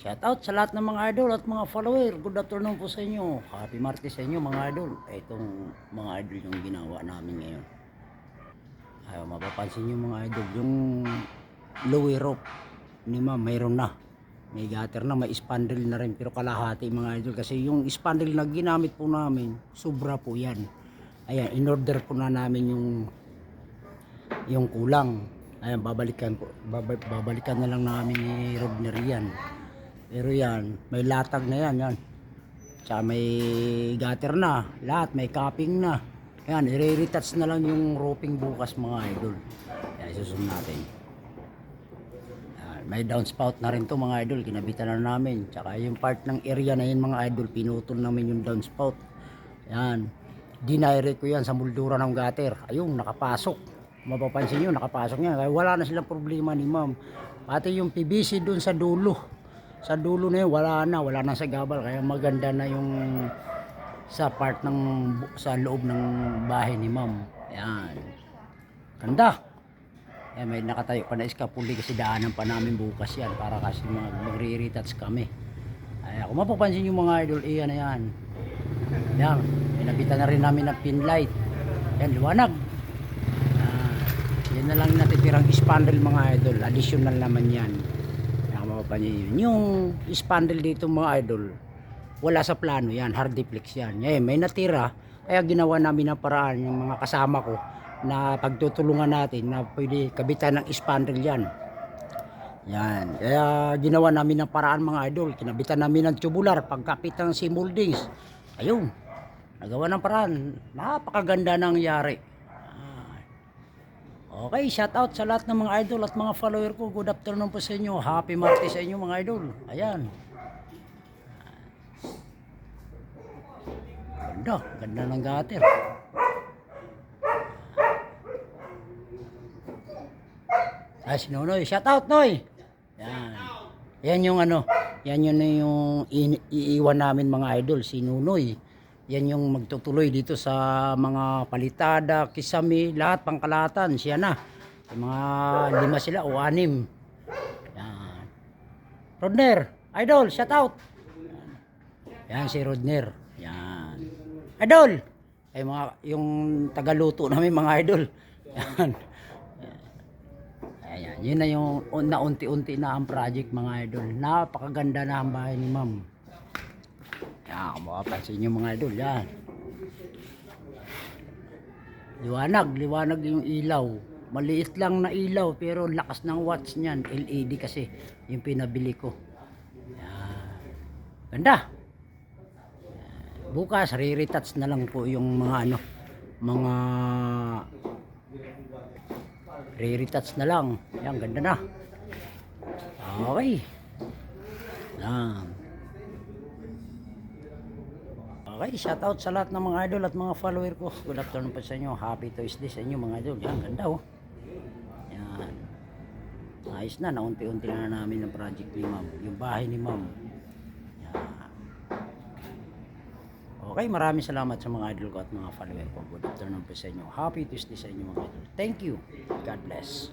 Shout out sa lahat ng mga idol at mga follower. Good afternoon po sa inyo. Happy Martes sa inyo mga idol. Itong mga idol yung ginawa namin ngayon. Ayaw, mapapansin nyo mga idol. Yung lower rope ni ma'am mayroon na. May gutter na, may spandrel na rin. Pero kalahati mga idol. Kasi yung spandrel na ginamit po namin, sobra po yan. Ayan, in order po na namin yung yung kulang. Ayan, babalikan po. baba- babalikan na lang namin ni Rodner yan. Pero yan, may latag na yan, yan. Tsaka may gutter na, lahat, may capping na. Yan, i-retouch na lang yung roping bukas mga idol. Yan, isusunod natin. Yan, may downspout na rin to mga idol, kinabitan na namin. Tsaka yung part ng area na yun mga idol, pinutol namin yung downspout. Yan, dinire ko yan sa muldura ng gutter. Ayun, nakapasok. Mapapansin nyo, nakapasok yan. Kaya wala na silang problema ni ma'am. Pati yung PVC dun sa dulo. Sa dulo na yun, wala na. Wala na sa gabal. Kaya maganda na yung sa part ng sa loob ng bahay ni ma'am. Yan. Ganda. Eh, may nakatayo pa na iskapuli kasi daanan pa namin bukas yan para kasi mag magre-retouch kami. Ay, kung mapapansin yung mga idol, iyan na yan. Yan, pinabitan na rin namin ng pin light. Yan, liwanag. Ah, yan na lang natitirang spandrel mga idol. Additional naman yan. Yan, mapapansin yun. Yung spandrel dito mga idol, wala sa plano yan. Hard duplex yan. Eh, may natira. Kaya ginawa namin ng paraan yung mga kasama ko na pagtutulungan natin na pwede kabitan ng spandrel yan. Yan. Kaya ginawa namin ng paraan mga idol. Kinabitan namin ng tubular pagkapit ng si moldings. Ayun. Nagawa ng paraan. Napakaganda nangyari. Okay, shout out sa lahat ng mga idol at mga follower ko. Good afternoon po sa inyo. Happy Martes sa inyo mga idol. Ayan. Ganda, ganda ng gutter. Ah, si Nonoy. Shout out, Noy. Yan. Yan yung ano, yan yun yung iiwan namin mga idol, si Nunoy. Yan yung magtutuloy dito sa mga palitada, kisame, lahat pangkalatan, siya na. Yung mga lima sila o anim. Yan. Rodner, idol, shout out. Yan si Rodner. Yan. Idol. Ay mga yung tagaluto namin mga idol. Yan. Ayan, yun na yung un- na unti-unti na ang project mga idol. Napakaganda na ang bahay ni ma'am. Yan, kung makapansin nyo mga idol, yan. Liwanag, liwanag yung ilaw. Maliit lang na ilaw pero lakas ng watts niyan. LED kasi yung pinabili ko. Yan. Ganda. Bukas, re-retouch na lang po yung mga ano, mga re-retouch na lang. Yan, ganda na. Okay. Yan. Okay, shout out sa lahat ng mga idol at mga follower ko. Good afternoon po sa inyo. Happy Tuesday sa inyo mga idol. Yan, ganda oh. Yan. Ayos na, naunti-unti na namin ng project ni ma'am. Yung bahay ni ma'am. Okay, maraming salamat sa mga idol ko at mga follower ko. Good afternoon po sa inyo. Happy Tuesday sa inyo mga idol. Thank you. God bless.